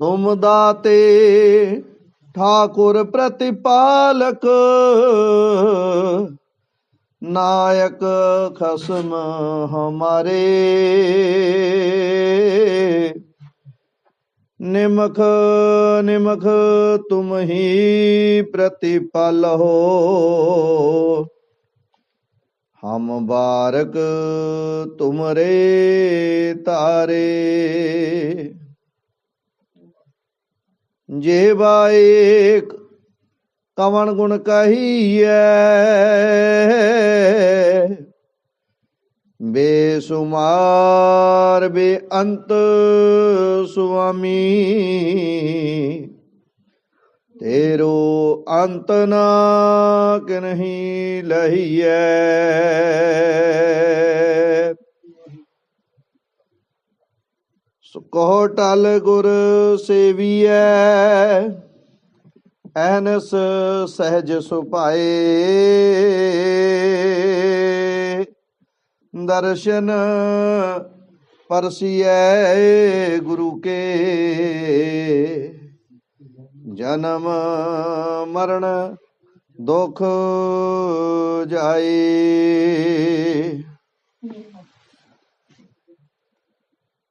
ਤੁਮ ਦਾਤੇ ਠਾਕੁਰ ਪ੍ਰਤਿਪਾਲਕ, ਨਾਇਕ ਖਸਮ ਹਮਾਰੇ। ਨਿਮਖ ਨਿਮਖ ਤੁਮ ਹੀ ਪ੍ਰਤਿਪਲ ਹੋ। ਹਮ ਬਾਰਕ ਤੁਮਰੇ ਤਾਰੇ। ਜੇ ਬਾਇਕ ਕਵਣ ਗੁਣ ਕਹੀਐ ਬੇਸੁਮਾਰ ਬੇਅੰਤ ਸੁਆਮੀ ਤੇਰੋ ਅੰਤ ਨਾ ਕਿਨਹੀ ਲਹੀਐ। ਸੋ ਕਹੋ ਟਲ ਗੁਰ ਸੇਵੀਐ, ਐਨਸ ਸਹਿਜ ਸੁਭਾਏ। ਦਰਸ਼ਨ ਪਰਸੀਐ ਗੁਰੂ ਕੇ। ਜਨਮ ਮਰਨ ਦੁਖ ਜਾਏ।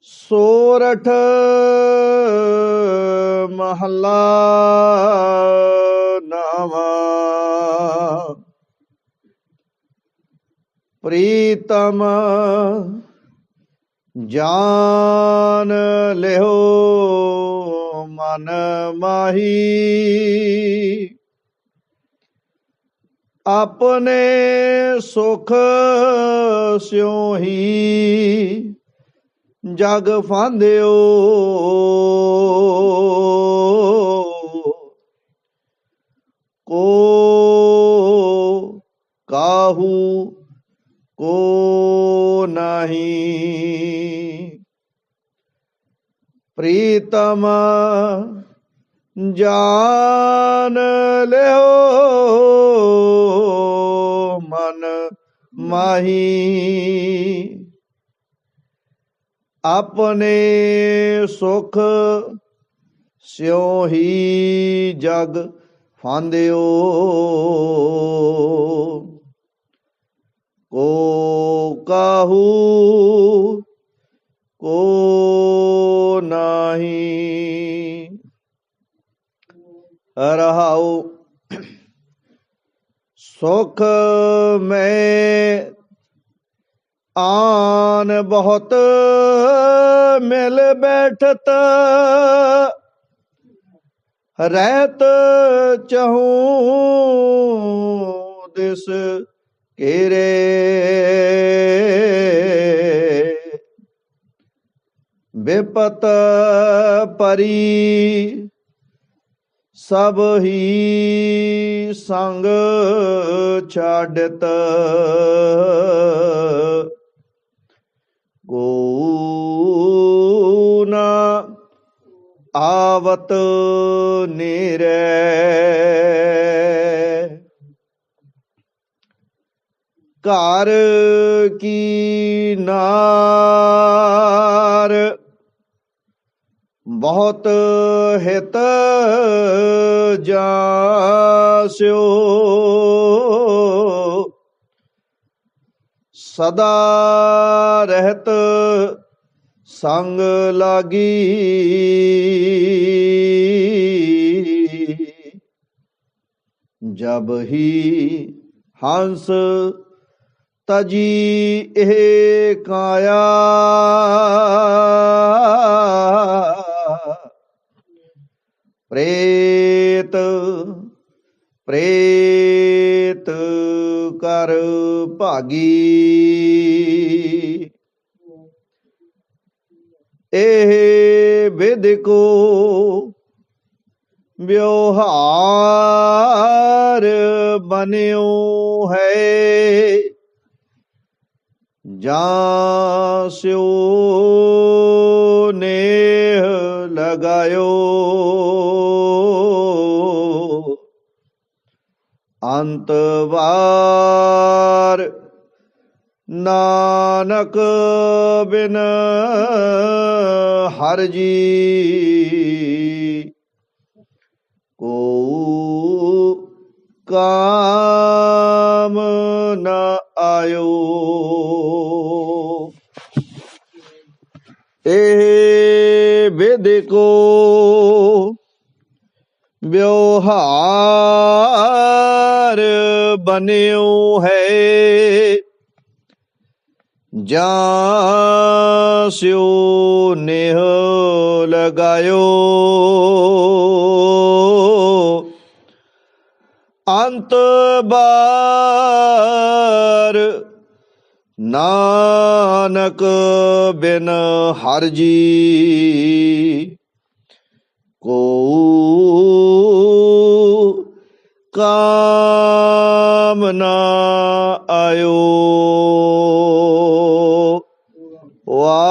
ਸੋਰਠ ਮਹੱਲਾ ਨਾਵਾ। ਪ੍ਰੀਤਮ ਜਾਨ ਲਿਓ ਮਨ ਮਾਹੀ। ਆਪਣੇ ਸੁਖ ਸਿਉ ਜਗ ਫਾਂਦਿਓ। ਕੋ ਕਾਹੂ ਕੋ ਨਹੀਂ। ਪ੍ਰੀਤਮ ਜਾਨ ਲਿਓ ਮਨ ਮਾਹੀ। ਆਪਣੇ ਸੁਖ ਸਿਉ ਹੀ ਜਗ ਫਾਂਦਿਓ। ਕੋ ਕਾਹੂ ਕੋ ਨਹੀਂ ਰਹਾਉ। ਸੁਖ ਮੈਂ ਆਨ ਬਹੁਤ ਮਿਲ ਬੈਠਤ। ਰਹਿਤ ਚਹੂ ਦਿਸ ਕੇਰੇ। ਬਿਪਤ ਪਰੀ ਸਭ ਹੀ ਸੰਗ ਛਾੜਤ ਆਵਤ ਨੀਰੇ। ਘਰ ਕੀ ਨਾਰ? ਬਹੁਤ ਹਿਤ ਜਾਸਿਓ। ਸਦਾ ਰਹਿਤ ਸੰਗ ਲਾਗੀ। ਜਬ ਹੀ ਹੰਸ ਤਜੀ ਇਹ ਕਾਇਆ ਪ੍ਰੇਤ ਪ੍ਰੇਤ ਕਰ ਭਾਗੀ। ਇਹ ਵਿਦ ਕੋ ਵਿਵਹਾਰ ਬਨਿਓ ਹੈ। ਜਾਂ ਸਿਓ ਨੇਹ ਲਗਾਇਓ। ਅੰਤ ਵਾਰ ਨਾਨਕ ਬਿਨ ਹਰ ਜੀ ਕੋ ਕਾਮ ਨ ਆਇਓ। ਇਹ ਵਿਦਿਕੋ ਵਿਵਹਾਰ ਬਨਿਓ ਹੈ। ਜਾਂ ਸਿਓ ਨਿਹ ਲਗਾਇਓ। ਅੰਤ ਬਾਰ ਨਾਨਕ ਬਿਨ ਹਰ ਜੀ ਕੋ ਕਾਮ ਨਾ ਆਇਓ।